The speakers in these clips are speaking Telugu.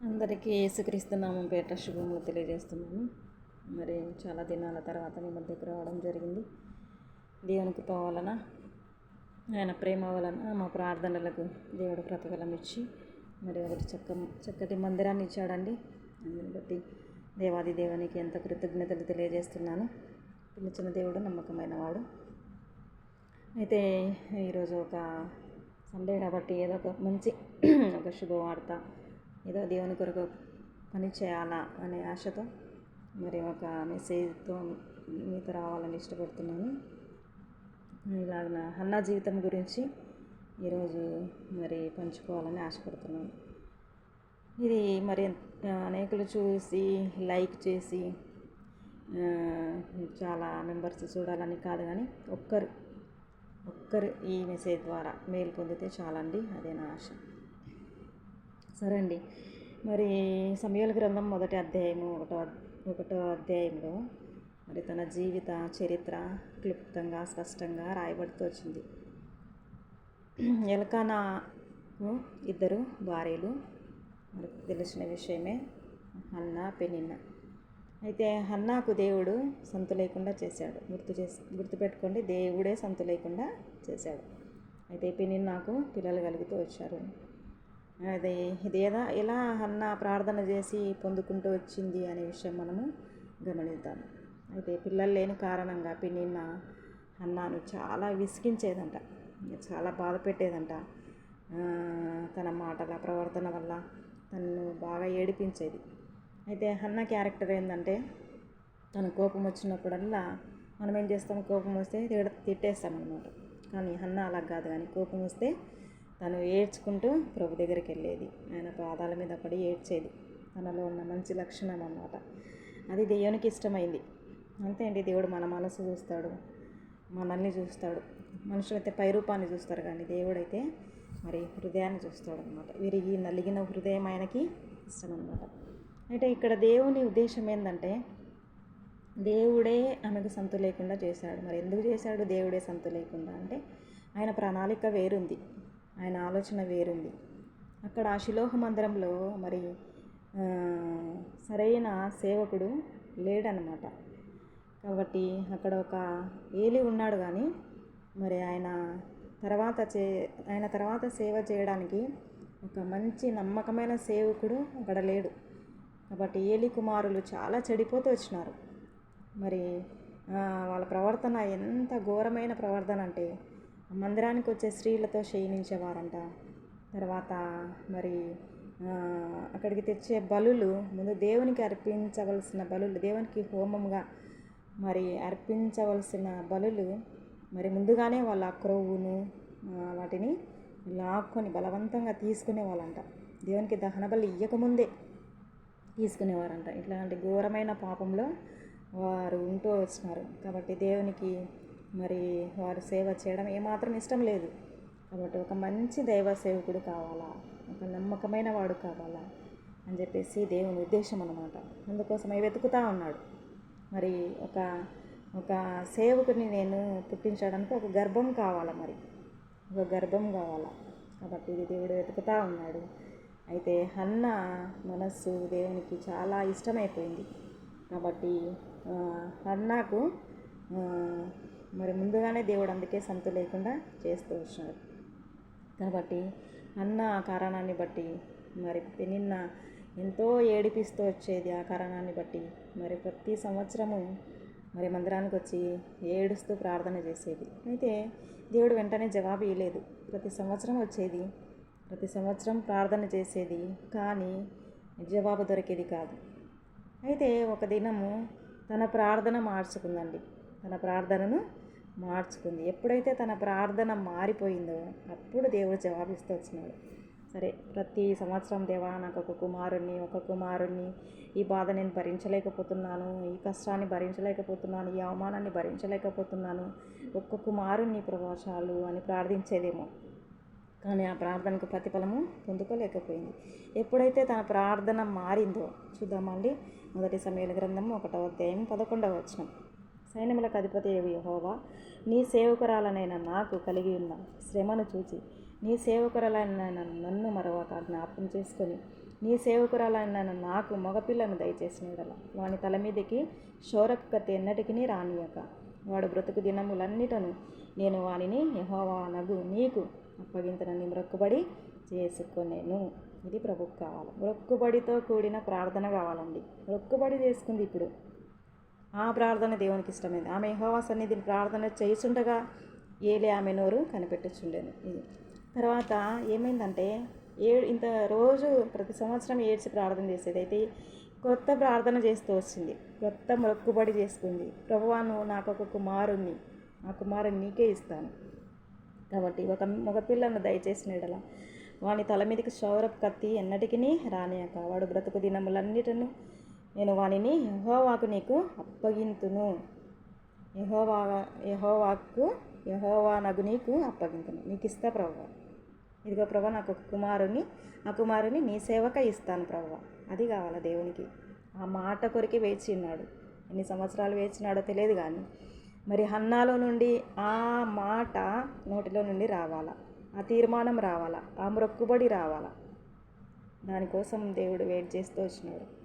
అందరికీ యేసుక్రీస్తు నామం పేట శుభములు తెలియజేస్తున్నాను. మరి చాలా దినాల తర్వాత మీ మధ్యకు రావడం జరిగింది. దేవునికి వలన ఆయన ప్రేమ వలన మా ప్రార్థనలకు దేవుడు ప్రతిఫలం ఇచ్చి మరి ఒకటి చక్క చక్కటి మందిరాన్ని ఇచ్చాడండి. అందుని బట్టి దేవాది దేవునికి ఎంత కృతజ్ఞతలు తెలియజేస్తున్నాను. పిలిచిన దేవుడు నమ్మకమైన వాడు. అయితే ఈరోజు ఒక సండే కాబట్టి ఏదో ఒక మంచి ఒక శుభవార్త ఏదో దేవుని కొరకు పని చేయాలా అనే ఆశతో మరి ఒక మెసేజ్తో మీతో రావాలని ఇష్టపడుతున్నాను. ఇలాగ హన్నా జీవితం గురించి ఈరోజు మరి పంచుకోవాలని ఆశపడుతున్నాను. ఇది మరి అనేకులు చూసి లైక్ చేసి చాలా మెంబర్స్ చూడాలని కాదు కానీ ఒక్కరు ఒక్కరు ఈ మెసేజ్ ద్వారా మేలు పొందితే చాలండి. అదే నా ఆశ. సరే అండి. మరి సమయాల గ్రంథం మొదటి అధ్యాయము ఒకటో ఒకటో అధ్యాయంలో మరి తన జీవిత చరిత్ర క్లుప్తంగా స్పష్టంగా రాయబడుతూ వచ్చింది. ఎలకానాకు ఇద్దరు భార్యలు. మరి తెలిసిన విషయమే హన్నా పెనిన్న. అయితే హన్నాకు దేవుడు సంతు లేకుండా చేశాడు. గుర్తు చేసి గుర్తుపెట్టుకోండి దేవుడే సంతు లేకుండా చేశాడు. అయితే పెనిన్నాకు పిల్లలు కలుగుతూ వచ్చారు. అది ఇది ఎలా ఎలా అన్న ప్రార్థన చేసి పొందుకుంటూ వచ్చింది అనే విషయం మనము గమనిద్దాం అయితే పిల్లలు లేని కారణంగా పిన్నిన్న అన్నాను చాలా విసిగించేదంట చాలా బాధ పెట్టేదంట. తన మాటల ప్రవర్తన వల్ల తనను బాగా ఏడిపించేది. అయితే అన్న క్యారెక్టర్ ఏంటంటే తన కోపం వచ్చినప్పుడల్లా మనం ఏం చేస్తాం? కోపం వస్తే తిడ తిట్టేస్తాం అనమాట కానీ అన్న అలా కాదు కానీ కోపం వస్తే తను ఏడ్చుకుంటూ ప్రభు దగ్గరికి వెళ్ళేది. ఆయన పాదాల మీద పడి ఏడ్చేది. తనలో ఉన్న మంచి లక్షణం అన్నమాట. అది దేవునికి ఇష్టమైంది. అంతే అండి దేవుడు మన మనసు చూస్తాడు మనల్ని చూస్తాడు. మనుషులైతే పై రూపాన్ని చూస్తారు కానీ దేవుడైతే మరి హృదయాన్ని చూస్తాడు అనమాట విరిగి నలిగిన హృదయం ఆయనకి ఇష్టం అనమాట అయితే ఇక్కడ దేవుని ఉద్దేశం ఏంటంటే దేవుడే ఆమెకు సంతు లేకుండా చేశాడు. మరి ఎందుకు చేశాడు? దేవుడే సంతు లేకుండా. అంటే ఆయన ప్రణాళిక వేరుంది. ఆయన ఆలోచన వేరుంది. అక్కడ ఆ శిలోహ మందిరంలో మరి సరైన సేవకుడు లేడనమాట కాబట్టి అక్కడ ఒక ఏలి ఉన్నాడు కానీ మరి ఆయన తర్వాత చే ఆయన తర్వాత సేవ చేయడానికి ఒక మంచి నమ్మకమైన సేవకుడు అక్కడ లేడు. కాబట్టి ఏలి కుమారులు చాలా చెడిపోతూ వచ్చినారు. మరి వాళ్ళ ప్రవర్తన ఎంత ఘోరమైన ప్రవర్తన అంటే మందిరానికి వచ్చే స్త్రీలతో క్షీణించేవారంట తర్వాత మరి అక్కడికి తెచ్చే బలులు ముందు దేవునికి అర్పించవలసిన బలులు దేవునికి హోమంగా మరి అర్పించవలసిన బలులు మరి ముందుగానే వాళ్ళ క్రొవ్వును వాటిని లాక్కొని బలవంతంగా తీసుకునే వాళ్ళంట దేవునికి దహన బలి ఇయ్యకముందే తీసుకునేవారంట. ఇట్లాంటి ఘోరమైన పాపంలో వారు ఉంటూ వచ్చినారు. కాబట్టి దేవునికి మరి వారు సేవ చేయడం ఏమాత్రం ఇష్టం లేదు. కాబట్టి ఒక మంచి దైవ సేవకుడు కావాలా? ఒక నమ్మకమైన వాడు కావాలా? అని చెప్పేసి దేవుని ఉద్దేశం అన్నమాట. అందుకోసమే వెతుకుతా ఉన్నాడు. మరి ఒక ఒక సేవకుని నేను పుట్టించడానికి ఒక గర్భం కావాలా మరి? ఒక గర్భం కావాలా? కాబట్టి ఇది దేవుడు వెతుకుతా ఉన్నాడు. అయితే హన్న మనస్సు దేవునికి చాలా ఇష్టమైపోయింది. కాబట్టి హన్నాకు మరి ముందుగానే దేవుడు అందుకే సంతు లేకుండా చేస్తూ వచ్చాడు కాబట్టి అన్న ఆ కారణాన్ని బట్టి మరి నిన్న ఎంతో ఏడిపిస్తూ వచ్చేది ఆ కారణాన్ని బట్టి మరి ప్రతి సంవత్సరము మరి మందిరానికి వచ్చి ఏడుస్తూ ప్రార్థన చేసేది. అయితే దేవుడు వెంటనే జవాబు ఇవ్వలేదు ప్రతి సంవత్సరం వచ్చేది ప్రతి సంవత్సరం ప్రార్థన చేసేది కానీ జవాబు దొరికేది కాదు. అయితే ఒక దినము తన ప్రార్థన మార్చుకుందండి. తన ప్రార్థనను మార్చుకుంది. ఎప్పుడైతే తన ప్రార్థన మారిపోయిందో అప్పుడు దేవుడు జవాబిస్తూ వచ్చినాడు. సరే ప్రతి సంవత్సరం దేవా నాకు ఒక కుమారుణ్ణి ఒక కుమారుణ్ణి ఈ బాధ నేను భరించలేకపోతున్నాను ఈ కష్టాన్ని భరించలేకపోతున్నాను ఈ అవమానాన్ని భరించలేకపోతున్నాను ఒక్క కుమారుణ్ణి ప్రవాసాలు అని ప్రార్థించేదేమో. కానీ ఆ ప్రార్థనకు ప్రతిఫలము పొందుకోలేకపోయింది. ఎప్పుడైతే తన ప్రార్థన మారిందో చూద్దామండి. మొదటి సమయాల గ్రంథము ఒకటో అధ్యాయం పదకొండవ వచనం. సైన్యములకు అధిపతి యహోవా నీ సేవకురాలనైన నాకు కలిగి ఉన్న శ్రమను చూచి నీ సేవకురాలైన నన్ను మరొక జ్ఞాపకం చేసుకొని నీ సేవకురాలైన నాకు మగపిల్లను దయచేసిన వాని తల మీదకి శౌరపు కత్తి ఎన్నటికి రానియక వాడు బ్రతుకు దినములన్నిటను నేను వానిని యహోవా నగు నీకు అప్పగింతనని మ్రొక్కుబడి చేసుకునేను. ఇది ప్రభుకు కావాలి మ్రొక్కుబడితో కూడిన ప్రార్థన కావాలండి. మ్రొక్కుబడి చేసుకుంది ఇప్పుడు. ఆ ప్రార్థన దేవునికి ఇష్టమైంది. ఆమె యెహోవా సన్నిధిని ప్రార్థన చేస్తుండగా ఏలే ఆమె నోరు కనిపెట్టుచుండేది ఇది. తర్వాత ఏమైందంటే ఏ ఇంత రోజు ప్రతి సంవత్సరం ఏడ్చి ప్రార్థన చేసేది అయితే కొత్త ప్రార్థన చేస్తూ వచ్చింది. కొత్త మొక్కుబడి చేసుకుంది. ప్రభువాను నాకు ఒక కుమారుణ్ణి. ఆ కుమారుని నీకే ఇస్తాను. కాబట్టి ఒక మగపిల్లను దయచేసిన ఎడల వాని తల మీదకి శౌరపు కత్తి ఎన్నటికీ రానియక. వాడు బ్రతుకు దినములన్నిటిను నేను వానిని యహోవాకు నీకు అప్పగింతును. యహోవా యహోవాకు యహోవా నగు నీకు అప్పగింతును. నీకు ఇస్తా ప్రభు ఇదిగో ప్రభా నాకు ఒక కుమారుని ఆ కుమారుని నీ సేవక ఇస్తాను ప్రభు అది కావాలా దేవునికి? ఆ మాట కొరికి వేచి ఉన్నాడు. ఎన్ని సంవత్సరాలు వేచినాడో తెలియదు కానీ మరి హన్నాలో నుండి ఆ మాట నోటిలో నుండి రావాలా? ఆ తీర్మానం రావాలా? ఆ మొక్కుబడి రావాలా? దానికోసం దేవుడు వెయిట్ చేస్తూ వచ్చినాడు.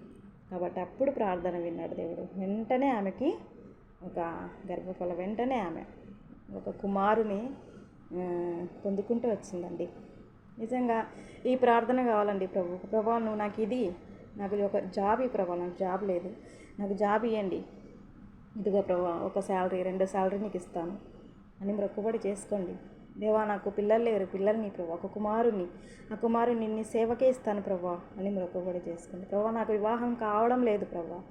కాబట్టి అప్పుడు ప్రార్థన విన్నాడు దేవుడు. వెంటనే ఆమెకి ఒక గర్భఫల వెంటనే ఆమె ఒక కుమారుని పొందుకుంటూ వచ్చిందండి. నిజంగా ఈ ప్రార్థన కావాలండి ప్రభు. ప్రభా నువ్వు నాకు ఇది నాకు ఒక జాబ్ ఈ ప్రభా. నాకు జాబ్ లేదు. నాకు జాబ్ ఇవ్వండి ఇదిగో ప్రభా ఒక శాలరీ రెండు శాలరీ నీకు ఇస్తాను. అని మొక్కుబడి చేసుకోండి. దేవా నాకు పిల్లలు లేరు. పిల్లల్ని ప్రభా ఒక కుమారుని ఆ కుమారుని నీ సేవకే ఇస్తాను ప్రభా అని మొక్కుబడి చేసుకుంది. ప్రభా నాకు వివాహం కావడం లేదు ప్రభా.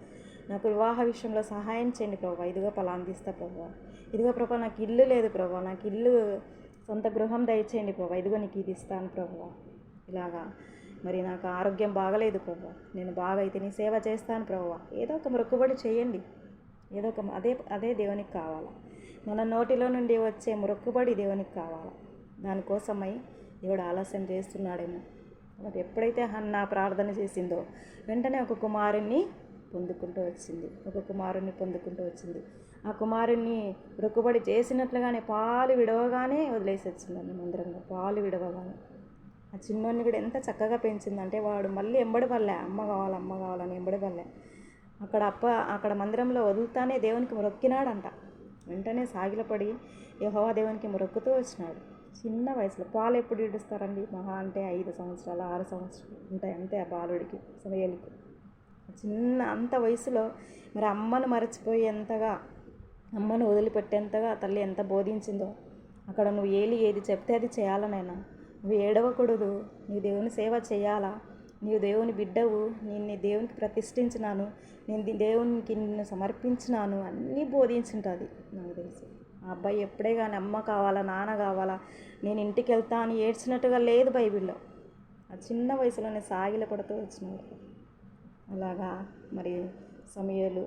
నాకు వివాహ విషయంలో సహాయం చేయండి ప్రభా. ఇదిగో పలాందిస్తా ప్రభా. ఇదిగో ప్రభా నాకు ఇల్లు లేదు ప్రభా. నాకు ఇల్లు సొంత గృహం దయచేయండి ప్రభా. ఇదిగో నీకు ఇది ఇస్తాను ప్రభా. ఇలాగా. మరి నాకు ఆరోగ్యం బాగలేదు ప్రభా. నేను బాగా అయితే నీ సేవ చేస్తాను ప్రభా. ఏదో ఒక మొక్కుబడి చేయండి. ఏదో ఒక అదే అదే దేవునికి కావాలా. మన నోటిలో నుండి వచ్చే మొక్కుబడి దేవునికి కావాలి? దానికోసమై దేవుడు ఆలస్యం చేస్తున్నాడేమో. కాబట్టి ఎప్పుడైతే హన్న ప్రార్థన చేసిందో వెంటనే ఒక కుమారుణ్ణి పొందుకుంటూ వచ్చింది. ఒక కుమారుణ్ణి పొందుకుంటూ వచ్చింది. ఆ కుమారుణ్ణి రొక్కుబడి చేసినట్లుగానే పాలు విడవగానే వదిలేసి వచ్చిందండి మందిరంలో. పాలు విడవగానే. ఆ చిన్నోడిని కూడా ఎంత చక్కగా పెంచిందంటే వాడు మళ్ళీ ఎంబడి పల్లె. అమ్మ కావాలి అమ్మ కావాలని ఎంబడి పల్లె. అక్కడ అప్ప అక్కడ మందిరంలో వదులుతానే దేవునికి మొక్కినాడంట వెంటనే సాగిలపడి యెహోవా దేవునికి మొరొక్కుతూ వచ్చినాడు. చిన్న వయసులో పాలు ఎప్పుడు ఈడుస్తారండి మహా అంటే ఐదు సంవత్సరాలు ఆరు సంవత్సరాలు ఉంటాయి అంతే ఆ బాలుడికి సమయానికి చిన్న అంత వయసులో మరి అమ్మను మరచిపోయేంతగా అమ్మను వదిలిపెట్టేంతగా తల్లి ఎంత బోధించిందో. అక్కడ నువ్వు ఏలి ఏది చెప్తే అది చేయాలనైనా నువ్వు ఏడవకూడదు. నీ దేవుని సేవ చేయాలా? నీవు దేవుని బిడ్డవు నేను నీ దేవునికి ప్రతిష్ఠించినాను నేను దేవునికి నిన్ను సమర్పించినాను అన్నీ బోధించుంటుంది నాకు తెలిసి. ఆ అబ్బాయి ఎప్పుడే కానీ అమ్మ కావాలా నాన్న కావాలా నేను ఇంటికి వెళ్తా అని ఏడ్చినట్టుగా లేదు బైబిల్లో. ఆ చిన్న వయసులోనే సాగిల పడుతూ వచ్చినాడు. అలాగా మరి సమయాలు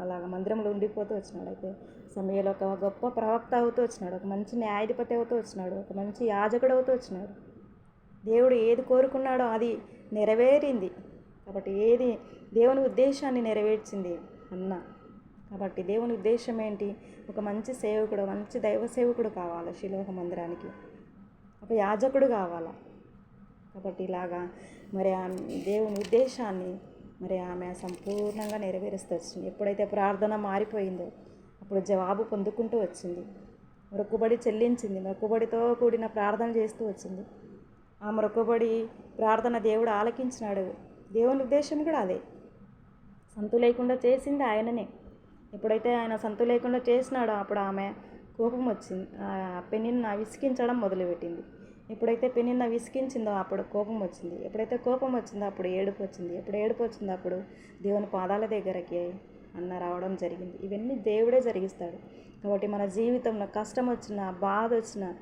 అలాగ మందిరంలో ఉండిపోతూ వచ్చినాడు. అయితే సమయంలో ఒక గొప్ప ప్రవక్త అవుతూ వచ్చినాడు ఒక మంచి న్యాయాధిపతి అవుతూ వచ్చినాడు ఒక మంచి యాజకుడు అవుతూ వచ్చినాడు. దేవుడు ఏది కోరుకున్నాడో అది నెరవేరింది. కాబట్టి ఏది దేవుని ఉద్దేశాన్ని నెరవేర్చింది? అన్న. కాబట్టి దేవుని ఉద్దేశం ఏంటి? ఒక మంచి సేవకుడు మంచి దైవ సేవకుడు కావాలి శిలోహ మందిరానికి? ఒక యాజకుడు కావాలా? కాబట్టి ఇలాగా మరి ఆమె దేవుని ఉద్దేశాన్ని మరి ఆమె సంపూర్ణంగా నెరవేరుస్తూ వచ్చింది. ఎప్పుడైతే ప్రార్థన మారిపోయిందో అప్పుడు జవాబు పొందుకుంటూ వచ్చింది. మొక్కుబడి చెల్లించింది. మొక్కుబడితో కూడిన ప్రార్థన చేస్తూ వచ్చింది. ఆ మొక్కుబడి ప్రార్థన దేవుడు ఆలకించినాడు. దేవుని ఉద్దేశం కూడా అదే. సంతు లేకుండా చేసింది ఆయననే. ఎప్పుడైతే ఆయన సంతు లేకుండా చేసినాడో అప్పుడు ఆమె కోపం వచ్చింది. ఆ విసికించడం మొదలుపెట్టింది. ఎప్పుడైతే పెనిన్న విసికించిందో అప్పుడు కోపం వచ్చింది. ఎప్పుడైతే కోపం వచ్చిందో అప్పుడు ఏడుపు వచ్చింది. ఎప్పుడు ఏడుపు వచ్చిందో అప్పుడు దేవుని పాదాల దగ్గరకి అన్న రావడం జరిగింది. ఇవన్నీ దేవుడే జరిగిస్తాడు. కాబట్టి మన జీవితంలో కష్టం వచ్చినా బాధ వచ్చినా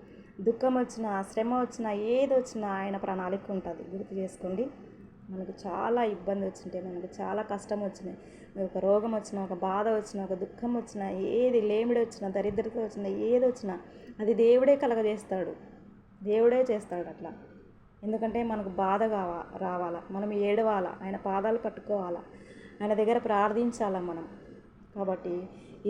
దుఃఖం వచ్చినా శ్రమ వచ్చినా ఏది వచ్చినా ఆయన ప్రణాళిక ఉంటుంది గుర్తు చేసుకోండి. మనకు చాలా ఇబ్బంది వచ్చింటే మనకు చాలా కష్టం వచ్చినాయి ఒక రోగం వచ్చినా ఒక బాధ వచ్చినా ఒక దుఃఖం వచ్చినా ఏది లేమిడి వచ్చినా దరిద్రత వచ్చినా ఏది వచ్చినా అది దేవుడే కలగజేస్తాడు. దేవుడే చేస్తాడు అట్లా ఎందుకంటే మనకు బాధ కావా రావాలా మనం ఏడవాలా ఆయన పాదాలు పట్టుకోవాలా ఆయన దగ్గర ప్రార్థించాలా మనం. కాబట్టి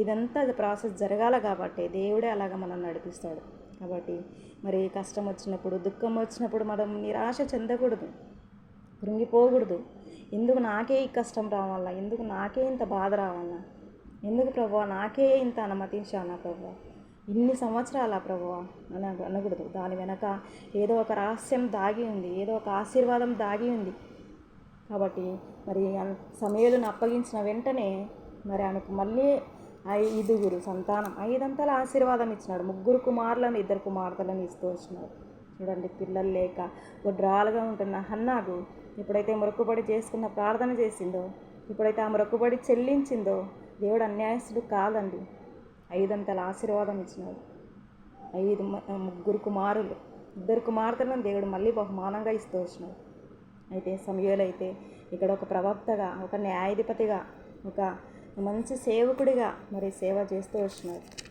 ఇదంతా ప్రాసెస్ జరగాల కాబట్టి దేవుడే అలాగ మనం నడిపిస్తాడు. కాబట్టి మరి కష్టం వచ్చినప్పుడు దుఃఖం వచ్చినప్పుడు మనం నిరాశ చెందకూడదు కృంగిపోకూడదు. ఎందుకు నాకే ఈ కష్టం రావాలా? ఎందుకు నాకే ఇంత బాధ రావాలా? ఎందుకు ప్రభు నాకే ఇంత అనుమతించానా ప్రభు? ఇన్ని సంవత్సరాల ప్రభు అని అనకూడదు. దాని వెనక ఏదో ఒక రహస్యం దాగి ఉంది ఏదో ఒక ఆశీర్వాదం దాగి ఉంది. కాబట్టి మరి సమయాలను అప్పగించిన వెంటనే మరి ఆమెకు మళ్ళీ ఐదుగురు సంతానం. ఐదంతల ఆశీర్వాదం ఇచ్చినాడు. ముగ్గురు కుమారులను ఇద్దరు కుమార్తెలను ఇస్తూ వచ్చినాడు. చూడండి పిల్లలు లేక గుడ్రాలుగా ఉంటున్న హన్నాకు ఎప్పుడైతే మొరక్కుబడి చేసుకున్న ప్రార్థన చేసిందో ఎప్పుడైతే ఆ మొరక్కుబడి చెల్లించిందో దేవుడు అన్యాయస్తుడు కాదండి. ఐదంతల ఆశీర్వాదం ఇచ్చినాడు. ఐదు ముగ్గురు కుమారులు ఇద్దరు కుమార్తెలను దేవుడు మళ్ళీ బహుమానంగా ఇస్తూ వచ్చినాడు. అయితే సమయంలో అయితే ఇక్కడ ఒక ప్రవక్తగా ఒక న్యాయాధిపతిగా ఒక మంచి సేవకుడిగా మరి సేవ చేస్తూ వచ్చినాడు.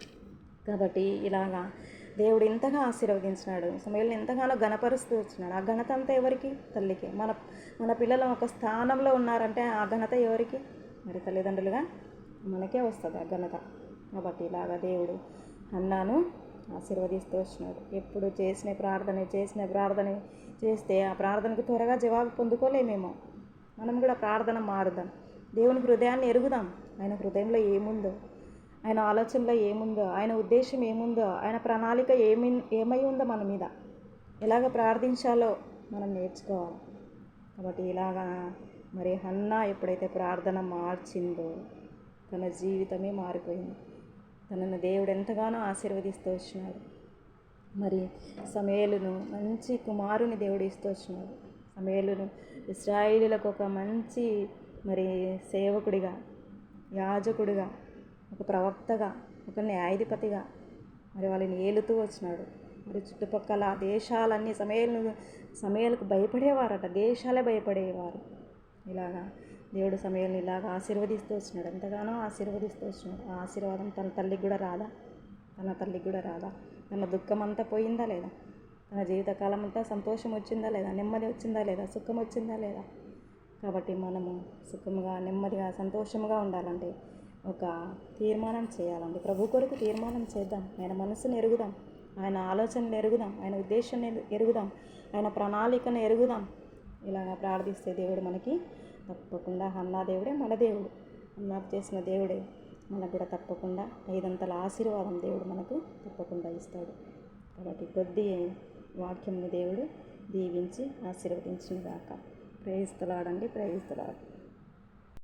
కాబట్టి ఇలాగా దేవుడు ఇంతగా ఆశీర్వదించినాడు. సమయంలో ఎంతగానో ఘనపరుస్తూ వచ్చినాడు. ఆ ఘనత అంతా ఎవరికి? తల్లికి. మన మన పిల్లలు ఒక స్థానంలో ఉన్నారంటే ఆ ఘనత ఎవరికి? మరి తల్లిదండ్రులుగా మనకే వస్తుంది ఆ ఘనత. కాబట్టి ఇలాగా దేవుడు అన్నాను ఆశీర్వదిస్తూ వచ్చినాడు. ఎప్పుడు చేసిన ప్రార్థన చేసిన ప్రార్థన చేస్తే ఆ ప్రార్థనకు త్వరగా జవాబు పొందుకోలేమేమో. మనం కూడా ప్రార్థన మారుదాం. దేవుని హృదయాన్ని ఎరుగుదాం. ఆయన హృదయంలో ఏముందో ఆయన ఆలోచనలో ఏముందో ఆయన ఉద్దేశం ఏముందో ఆయన ప్రణాళిక ఏమి ఏమై ఉందో మన మీద. ఎలాగ ప్రార్థించాలో మనం నేర్చుకోవాలి. కాబట్టి ఇలాగా మరి హన్నా ఎప్పుడైతే ప్రార్థన మార్చిందో తన జీవితమే మారిపోయింది. తనను దేవుడు ఎంతగానో ఆశీర్వదిస్తూ వచ్చినాడు. మరి సమేలును మంచి కుమారుని దేవుడు ఇస్తూ వచ్చినాడు. సమేలును ఇస్రాయిలులకు ఒక మంచి మరి సేవకుడిగా యాజకుడిగా ఒక ప్రవక్తగా ఒక న్యాయాధిపతిగా మరి వాళ్ళని ఏలుతూ వచ్చినాడు. మరి చుట్టుపక్కల దేశాలన్నీ సమయాలను సమయాలకు భయపడేవారట దేశాలే భయపడేవారు. ఇలాగా దేవుడు సమయాలను ఇలాగ ఆశీర్వదిస్తూ వచ్చినాడు. ఎంతగానో ఆశీర్వదిస్తూ వచ్చినాడు. ఆ ఆశీర్వాదం తన తల్లికి కూడా రాదా? తన తల్లికి కూడా రాదా? తన దుఃఖం అంతా పోయిందా లేదా? తన జీవితకాలం అంతా సంతోషం వచ్చిందా లేదా? నెమ్మది వచ్చిందా లేదా? సుఖం వచ్చిందా లేదా? కాబట్టి మనము సుఖముగా నెమ్మదిగా సంతోషముగా ఉండాలంటే ఒక తీర్మానం చేయాలండి. ప్రభు కొరకు తీర్మానం చేద్దాం. ఆయన మనసును ఎరుగుదాం. ఆయన ఆలోచనలు ఎరుగుదాం. ఆయన ఉద్దేశాన్ని ఎరుగుదాం. ఆయన ప్రణాళికను ఎరుగుదాం. ఇలాగా ప్రార్థిస్తే దేవుడు మనకి తప్పకుండా అన్నా దేవుడే మన దేవుడు. అన్నాకు చేసిన దేవుడే మనకు కూడా తప్పకుండా ఐదంతల ఆశీర్వాదం దేవుడు మనకు తప్పకుండా ఇస్తాడు. కాబట్టి కొద్ది వాక్యంని దేవుడు దీవించి ఆశీర్వదించిన దాకా ప్రేయిస్తులాడండి ప్రేయిస్తులాడు